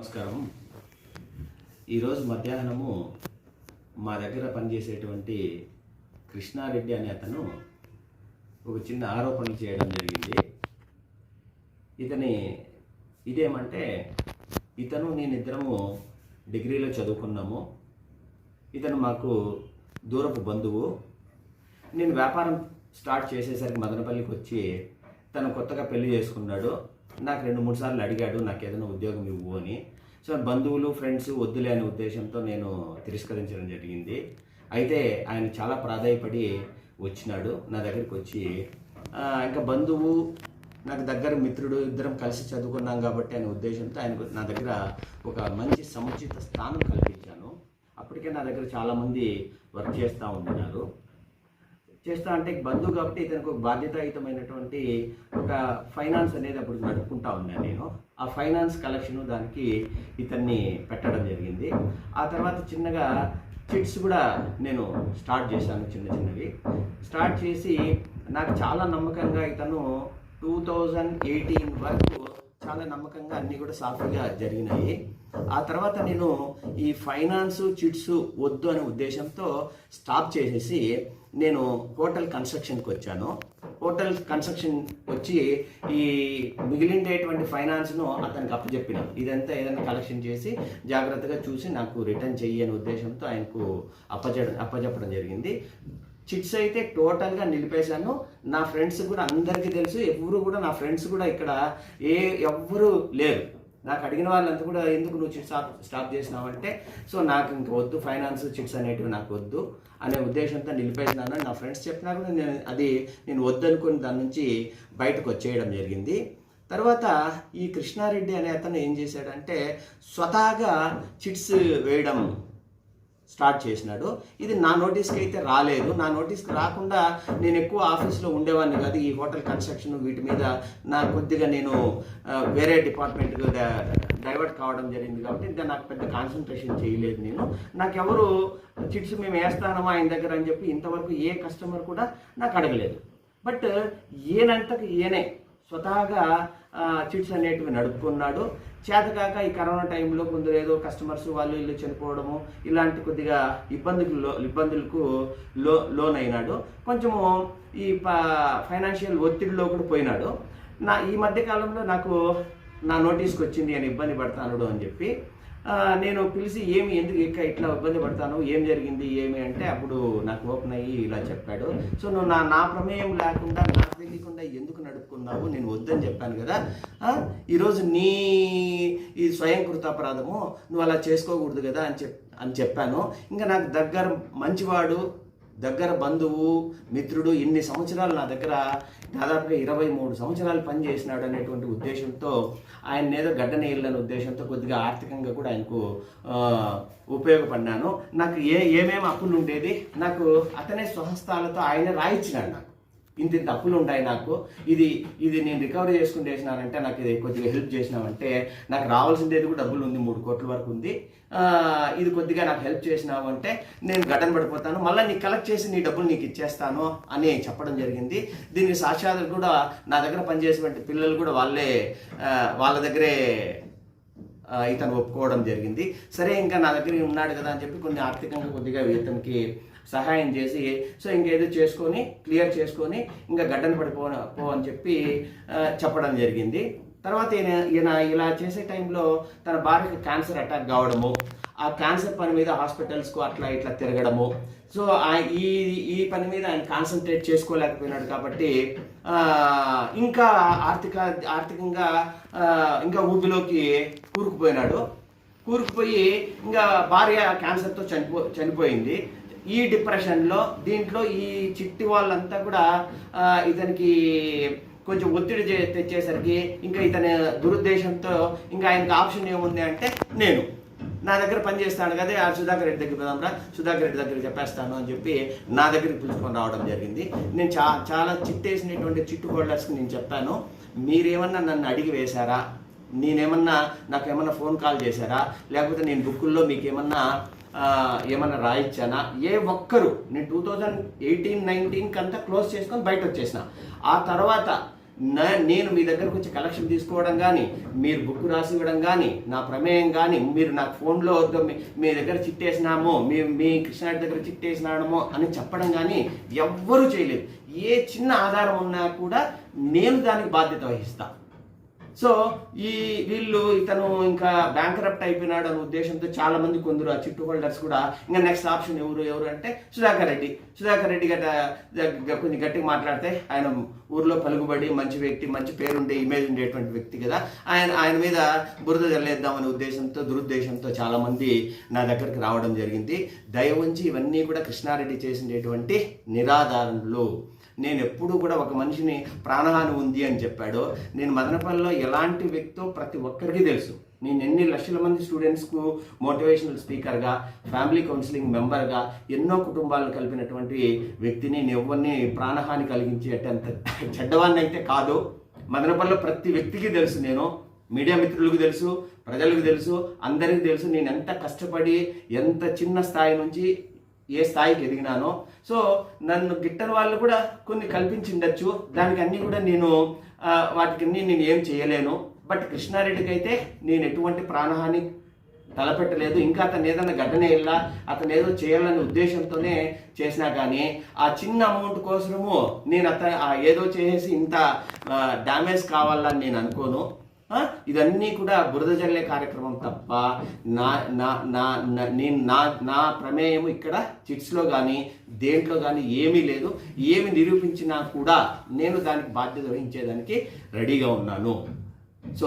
నమస్కారం. ఈరోజు మధ్యాహ్నము మా దగ్గర పనిచేసేటువంటి కృష్ణారెడ్డి అనే అతను ఒక చిన్న ఆరోపణలు చేయడం జరిగింది. ఇతని ఇదేమంటే ఇతను నేను ఇద్దరము డిగ్రీలో చదువుకున్నాము. ఇతను మాకు దూరపు బంధువు. నేను వ్యాపారం స్టార్ట్ చేసేసరికి మదనపల్లికి వచ్చి తను కొత్తగా పెళ్ళి చేసుకున్నాడు. నాకు రెండు మూడు సార్లు అడిగాడు నాకు ఏదైనా ఉద్యోగం ఇవ్వు అని. సో బంధువులు ఫ్రెండ్స్ వద్దులే అనే ఉద్దేశంతో నేను తిరస్కరించడం జరిగింది. అయితే ఆయన చాలా ప్రాధాయపడి వచ్చినాడు నా దగ్గరికి వచ్చి ఇంకా బంధువు నాకు దగ్గర మిత్రుడు ఇద్దరం కలిసి చదువుకున్నాం కాబట్టి అనే ఉద్దేశంతో ఆయనకు నా దగ్గర ఒక మంచి సముచిత స్థానం కల్పించాను. అప్పటికే నా దగ్గర చాలామంది వర్క్ చేస్తూ ఉంటున్నారు చేస్తా అంటే బంధువు కాబట్టి ఇతనికి ఒక బాధ్యతాయుతమైనటువంటి ఒక ఫైనాన్స్ అనేది అప్పుడు నడుపుకుంటా ఉన్నాను నేను. ఆ ఫైనాన్స్ కలెక్షన్ దానికి ఇతన్ని పెట్టడం జరిగింది. ఆ తర్వాత చిన్నగా చిట్స్ కూడా నేను స్టార్ట్ చేశాను చిన్న చిన్నవి. స్టార్ట్ చేసి నాకు చాలా నమ్మకంగా ఇతను టూ థౌజండ్ ఎయిటీన్ వరకు చాలా నమ్మకంగా అన్నీ కూడా సాఫీగా జరిగినాయి. ఆ తర్వాత నేను ఈ ఫైనాన్స్ చిట్స్ వద్దు అనే ఉద్దేశంతో స్టాప్ చేసేసి నేను హోటల్ కన్స్ట్రక్షన్కి వచ్చాను. హోటల్ కన్స్ట్రక్షన్ వచ్చి ఈ మిగిలిండేటువంటి ఫైనాన్స్ను అతనికి అప్పచెప్పిన. ఇదంతా ఏదైనా కలెక్షన్ చేసి జాగ్రత్తగా చూసి నాకు రిటర్న్ చెయ్యి అనే ఉద్దేశంతో ఆయనకు అప్పచెప్పడం అప్పచెప్పడం జరిగింది. చిట్స్ అయితే టోటల్గా నిలిపేశాను. నా ఫ్రెండ్స్ కూడా అందరికీ తెలుసు. ఎవరు కూడా నా ఫ్రెండ్స్ కూడా ఇక్కడ ఏ ఎవ్వరూ లేరు. నాకు అడిగిన వాళ్ళంతా కూడా ఎందుకు నువ్వు చిట్స్ స్టాప్ స్టాప్ చేసినావంటే సో నాకు ఇంక వద్దు ఫైనాన్స్ చిట్స్ అనేటివి నాకు వద్దు అనే ఉద్దేశంతో నిలిపేసినాను నా ఫ్రెండ్స్ చెప్పినా కూడా నేను అది నేను వద్దనుకుని దాని నుంచి బయటకు వచ్చేయడం జరిగింది. తర్వాత ఈ కృష్ణారెడ్డి అనే అతను ఏం చేశాడంటే స్వతహాగా చిట్స్ వేయడం స్టార్ట్ చేసినాడు. ఇది నా నోటీస్కి అయితే రాలేదు. నా నోటీస్కి రాకుండా నేను ఎక్కువ ఆఫీస్లో ఉండేవాడిని కాదు. ఈ హోటల్ కన్స్ట్రక్షన్ వీటి మీద నా కొద్దిగా నేను వేరే డిపార్ట్మెంట్కి డైవర్ట్ కావడం జరిగింది కాబట్టి ఇంకా నాకు పెద్ద కాన్సన్ట్రేషన్ చేయలేదు నేను. నాకెవరు చిట్స్ మేము వేస్తానమా ఆయన దగ్గర అని చెప్పి ఇంతవరకు ఏ కస్టమర్ కూడా నాకు అడగలేదు. బట్ ఏనంతకు ఏనే స్వతహాగా చిట్స్ అనేటివి నడుపుకున్నాడు. చేతకాక ఈ కరోనా టైంలో కొందరు ఏదో కస్టమర్స్ వాళ్ళు ఇల్లు చనిపోవడము ఇలాంటి కొద్దిగా ఇబ్బందులు లో- ఇబ్బందులకు లో లోన్ అయినాడు కొంచెము ఈ ఫైనాన్షియల్ ఒత్తిడిలో కూడా పోయినాడు. నా ఈ మధ్య కాలంలో నాకు నా నోటీస్కి వచ్చింది అని ఇబ్బంది పడతాను అని చెప్పి. నేను పిలిచి ఏమి ఎందుకు ఎక్క ఇట్లా ఇబ్బంది పడతాను? ఏం జరిగింది? ఏమి అంటే అప్పుడు నాకు ఓపెన్ అయ్యి ఇలా చెప్పాడు. సో నువ్వు నా నా ప్రమేయం లేకుండా నాకు తెలియకుండా ఎందుకు నడుపుకున్నావు? నేను వద్దని చెప్పాను కదా. ఈరోజు నీ ఈ స్వయం కృతాపరాధము నువ్వు అలా చేసుకోకూడదు కదా అని చెప్ అని చెప్పాను. ఇంకా నాకు దగ్గర మంచివాడు దగ్గర బంధువు మిత్రుడు ఇన్ని సంవత్సరాలు నా దగ్గర దాదాపుగా ఇరవై మూడు సంవత్సరాలు పనిచేసినాడు అనేటువంటి ఉద్దేశంతో ఆయన ఏదో గడ్డనేయాలనే ఉద్దేశంతో కొద్దిగా ఆర్థికంగా కూడా ఆయనకు ఉపయోగపడ్డాను. ఉపయోగపడినాను నాకు ఏ ఏమేమి అప్పులు ఉండేది? నాకు అతనే స్వహస్తాలతో ఆయన రాయించినాడు నాకు. ఇంత ఇంత అప్పులు ఉంటాయి నాకు. ఇది ఇది నేను రికవరీ చేసుకుని చేసినానంటే నాకు ఇది కొద్దిగా హెల్ప్ చేసినావంటే నాకు రావాల్సిందేది కూడా డబ్బులు ఉంది మూడు కోట్ల వరకు ఉంది. ఇది కొద్దిగా నాకు హెల్ప్ చేసినామంటే నేను గడ్డన పడిపోతాను. మళ్ళీ నీకు కలెక్ట్ చేసి నీ డబ్బులు నీకు ఇచ్చేస్తాను అని చెప్పడం జరిగింది. దీనికి సాక్షాత్ కూడా నా దగ్గర పనిచేసినటువంటి పిల్లలు కూడా వాళ్ళే వాళ్ళ దగ్గరే ఇతను ఒప్పుకోవడం జరిగింది. సరే ఇంకా నా దగ్గర ఉన్నాడు కదా అని చెప్పి కొన్ని ఆర్థికంగా కొద్దిగా ఇతనికి సహాయం చేసి సో ఇంకేదో చేసుకొని క్లియర్ చేసుకొని ఇంకా గడ్డను పడిపో పో అని చెప్పి చెప్పడం జరిగింది. తర్వాత ఈయన ఈయన ఇలా చేసే టైంలో తన భార్యకి క్యాన్సర్ అటాక్ కావడము ఆ క్యాన్సర్ పని మీద హాస్పిటల్స్కు అట్లా ఇట్లా తిరగడము. సో ఈ ఈ పని మీద ఆయన కాన్సన్ట్రేట్ చేసుకోలేకపోయినాడు కాబట్టి ఇంకా ఆర్థిక ఆర్థికంగా ఇంకా ఊబిలోకి కూరుకుపోయినాడు. కూరుకుపోయి ఇంకా భార్య క్యాన్సర్తో చనిపో చనిపోయింది. ఈ డిప్రెషన్లో దీంట్లో ఈ చిట్టి వాళ్ళంతా కూడా ఇతనికి కొంచెం ఒత్తిడి చే- తెచ్చేసరికి ఇంకా ఇతని దురుద్దేశంతో ఇంకా ఆయనకి ఆప్షన్ ఏముంది అంటే నేను. నా దగ్గర పని చేస్తాను కదా ఆ సుధాకర్ రెడ్డి దగ్గర పోదాంరా సుధాకర్ రెడ్డి దగ్గర చెప్పేస్తాను అని చెప్పి నా దగ్గరికి పిలుచుకొని రావడం జరిగింది. నేను చా చాలా చిట్టేసినటువంటి చిట్టు హోల్డర్స్కి నేను చెప్పాను మీరేమన్నా నన్ను అడిగి వేశారా? నేనేమన్నా నాకు ఏమన్నా ఫోన్ కాల్ చేశారా? లేకపోతే నేను బుక్కుల్లో మీకు ఏమన్నా ఏమన్నా రాయిచ్చానా? ఏ ఒక్కరు. నేను టూ థౌజండ్ ఎయిటీన్ నైన్టీన్కి అంతా క్లోజ్ చేసుకొని బయట వచ్చేసిన ఆ తర్వాత నా- నేను మీ దగ్గరకు వచ్చి కలెక్షన్ తీసుకోవడం కానీ మీరు బుక్ రాసి ఇవ్వడం కానీ నా ప్రమేయం కానీ మీరు నాకు ఫోన్లో మీ- మీ దగ్గర చిట్టేసినాము మీ మీ కృష్ణాడి దగ్గర చిట్టేసినాము అని చెప్పడం కానీ ఎవ్వరూ చేయలేదు. ఏ చిన్న ఆధారం ఉన్నా కూడా నేను దానికి బాధ్యత వహిస్తాను సో ఈ వీళ్ళు ఇతను ఇంకా బ్యాంకరప్ట్ అయిపోయినాడు అనే ఉద్దేశంతో చాలా మంది కొందరు ఆ చిట్టు హోల్డర్స్ కూడా ఇంకా నెక్స్ట్ ఆప్షన్ ఎవరు ఎవరు అంటే సుధాకర్ రెడ్డి. సుధాకర్ రెడ్డి గట కొన్ని కొంచెం గట్టిగా మాట్లాడితే ఆయన ఊర్లో పలుకుబడి మంచి వ్యక్తి మంచి పేరుండే ఇమేజ్ ఉండేటువంటి వ్యక్తి కదా. ఆయన ఆయన మీద బురద జల్లేద్దామనే ఉద్దేశంతో దురుద్దేశంతో చాలా మంది నా దగ్గరికి రావడం జరిగింది. దయ ఉంచి ఇవన్నీ కూడా కృష్ణారెడ్డి చేసినటువంటి నిరాధారణలు నేను ఎప్పుడు కూడా ఒక మనిషిని ప్రాణహాని ఉంది అని చెప్పాడో నేను మదనపల్లిలో ఎలాంటి వ్యక్తో ప్రతి ఒక్కరికి తెలుసు. నేను ఎన్ని లక్షల మంది స్టూడెంట్స్కు మోటివేషనల్ స్పీకర్గా ఫ్యామిలీ కౌన్సిలింగ్ మెంబర్గా ఎన్నో కుటుంబాలను కలిపినటువంటి వ్యక్తిని నేను ఎవరిని ప్రాణహాని కలిగించేటంత చెడ్డవాన్ని అయితే కాదు. మదనపల్లిలో ప్రతి వ్యక్తికి తెలుసు నేను. మీడియా మిత్రులకు తెలుసు ప్రజలకు తెలుసు అందరికీ తెలుసు. నేను ఎంత కష్టపడి ఎంత చిన్న స్థాయి నుంచి ఏ స్థాయికి ఎదిగినానో. సో నన్ను గిట్టని వాళ్ళు కూడా కొన్ని కల్పించిండొచ్చు. దానికి అన్నీ కూడా నేను వాటికి అన్ని నేను ఏం చేయలేను. బట్ కృష్ణారెడ్డికి అయితే నేను ఎటువంటి ప్రాణహాని తలపెట్టలేదు. ఇంకా అతను ఏదైనా ఘటన వెళ్ళా అతను ఏదో చేయాలనే ఉద్దేశంతోనే చేసినా కానీ ఆ చిన్న అమౌంట్ కోసము నేను అతను ఏదో చేసేసి ఇంత డ్యామేజ్ కావాలని నేను అనుకోను. ఇదన్నీ కూడా బురద జల్లే కార్యక్రమం తప్ప నా నా నా నా- నేను నా నా ప్రమేయం ఇక్కడ చిట్స్లో కానీ దేంట్లో కానీ ఏమీ లేదు. ఏమి నిరూపించినా కూడా నేను దానికి బాధ్యత వహించేదానికి రెడీగా ఉన్నాను. సో